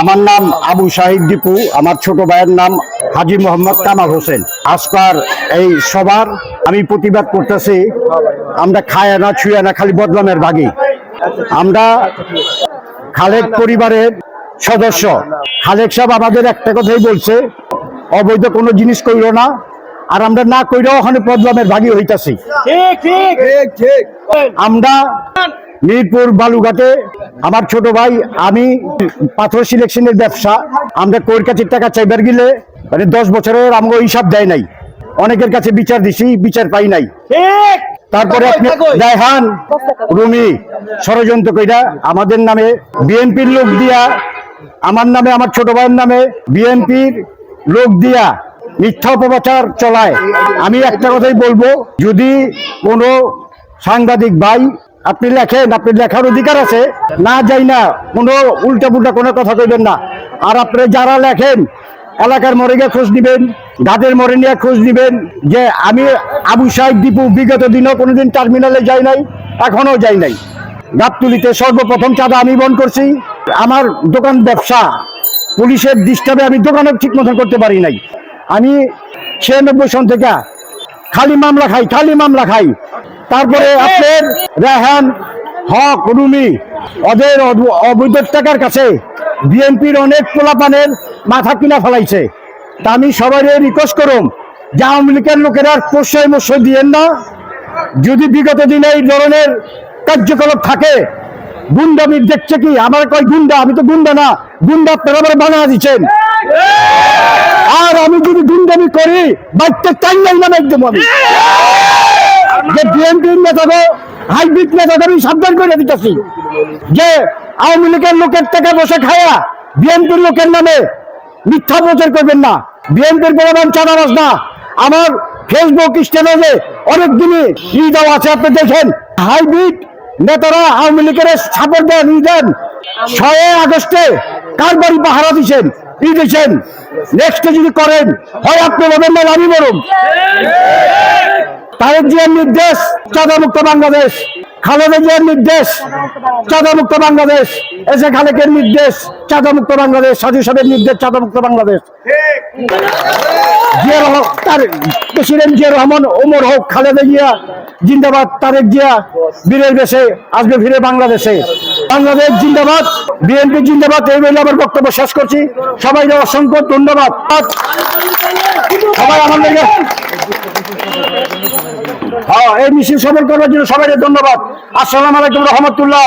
আমার নাম আবু শাহিদ দীপু আমার ছোট ভাইয়ের নাম হাজি মোহাম্মদ কামাল হোসেন। আজকার এই সবার আমি প্রতিবাদ করতেছি আমরা খায় না ছুঁয়ে না খালি বদলামের ভাগি আমরা খালেক পরিবারের সদস্য। খালেক সাহেব আমাদের একটা কথাই বলছে অবৈধ কোনো জিনিস কইরো না আর আমরা না কইরাও ওখানে বদলামের ভাগি হইতাছি। আমরা মিরপুর বালুঘাটে আমার ছোট ভাই আমি পাথর সিলেকশনের ব্যবসা। আমরা কোর কাছে টাকা চাইবার গেলে মানে দশ বছরের আমাকে হিসাব দেয় নাই। অনেকের কাছে বিচার দিছি বিচার পাই নাই। তারপরে আপনি রায়হান রুমি ষড়যন্ত্র কইরা আমাদের নামে বিএনপির লোক দিয়া আমার নামে আমার ছোট ভাইয়ের নামে বিএনপির লোক দিয়া মিথ্যা অপপ্রচার চলায়। আমি একটা কথাই বলব যদি কোনো সাংবাদিক ভাই আপনি লেখেন, আপনি লেখার অধিকার আছে। না যাই না, কোনো উল্টা পুল্টা কোনো কথা কইবেন না। আর আপনি যারা লেখেন, এলাকার মরে গিয়ে খোঁজ দিবেন ঘাটের মরে নিয়ে খোঁজ দিবেন যে আমি আবু সাহেব, দীপু বিগত দিনও কোনোদিন টার্মিনালে যাই নাই, এখনও যাই নাই। গাবতুলিতে সর্বপ্রথম চাঁদা আমি বন্ধ করছি। আমার দোকান ব্যবসা, পুলিশের ডিস্টার্বে আমি দোকানে ঠিক মতন করতে পারি নাই। আমি ছিয়ানব্বই সন থেকে খালি মামলা খাই, খালি মামলা খাই। তারপরে আপনার রেহান হক রুমি ওদের অব- অবৈধ টাকার কাছে বিএনপির অনেক পোলাপানের মাথা কিনা ফেলাইছে। তা আমি সবাই রিকোয়েস্ট করুম যে আওয়ামী লীগের লোকেরা প্রশ্রয় মশয় দিয়েন না। যদি বিগত দিনে এই ধরনের কার্যকলাপ থাকে গুন্ডামি দেখছে কি? আমার কয় গুন্ডা? আমি তো গুন্ডা না। গুন্ডা আপনারা বানা দিচ্ছেন। আর আমি যদি গুন্ডামি করি বাচ্চা চাই নাই না একদম আমি। যে বিএনপির নেতাকে হাইব্রিড নেতাকে আমি সাবধান করে দিতেছি। যে আওয়ামী লীগের লোকের টাকা বসে খায়া বিএনপির লোকের নামে মিথ্যা প্রচার করবেন না। বিএনপির পরিমাণ চাঁদাবাজ না। আমার ফেসবুক স্ট্যাটাসে অনেক দিনই ই দেওয়া আছে, আপনি দেখেন। হাইব্রিড নেতারা আওয়ামী লীগের সাপোর্ট দেন ই ছয় আগস্টে কার বাড়ি পাহারা দিচ্ছেন ই দিচ্ছেন নেক্সটে যদি করেন, হয় আপনি বলবেন না, আমি বলুন। তারেক জিয়ার নির্দেশ, চাঁদামুক্ত বাংলাদেশ। খালেদা জিয়ার নির্দেশ, চাঁদামুক্ত বাংলাদেশ। এসে খালেকের নির্দেশ, চাঁদামুক্ত বাংলাদেশ। সাজু সাহেবের নির্দেশ, চাঁদামুক্ত বাংলাদেশ। তার প্রেসিডেন্ট জিয়া রহমান, ওমর হোক, খালেদা জিয়া, জিন্দাবাদ, তারেক জিয়া। বীরের বেশে, আসবে ফিরে বাংলাদেশে। বাংলাদেশ জিন্দাবাদ, বিএনপি জিন্দাবাদ, এই বলে আমার বক্তব্য শেষ করছি। সবাই অসংখ্য ধন্যবাদ। সবাই লেগে হ্যাঁ এই মিছিল সফল করার জন্য সবাইকে ধন্যবাদ। আসসালাম আলাইকুম রহমতুল্লাহ।